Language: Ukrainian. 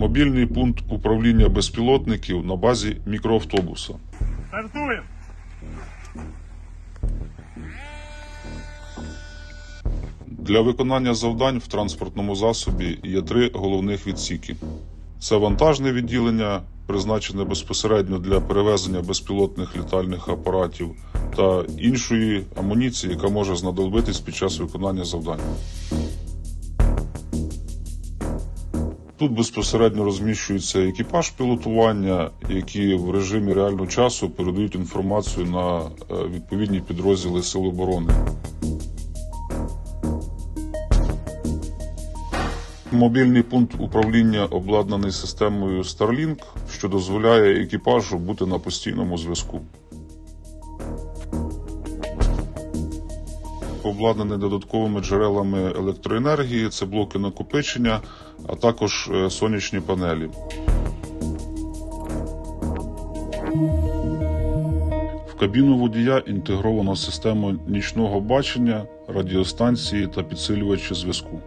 Мобільний пункт управління безпілотників на базі мікроавтобуса. Стартуємо! Для виконання завдань в транспортному засобі є три головних відсіки: це вантажне відділення, призначене безпосередньо для перевезення безпілотних літальних апаратів та іншої амуніції, яка може знадобитись під час виконання завдань. Тут безпосередньо розміщується екіпаж пілотування, які в режимі реального часу передають інформацію на е, відповідні підрозділи Сил оборони. Мобільний пункт управління обладнаний системою Starlink, що дозволяє екіпажу бути на постійному зв'язку. Обладнаний додатковими джерелами електроенергії, це блоки накопичення, а також е, сонячні панелі. В кабіну водія інтегровано систему нічного бачення, радіостанції та підсилювачі зв'язку.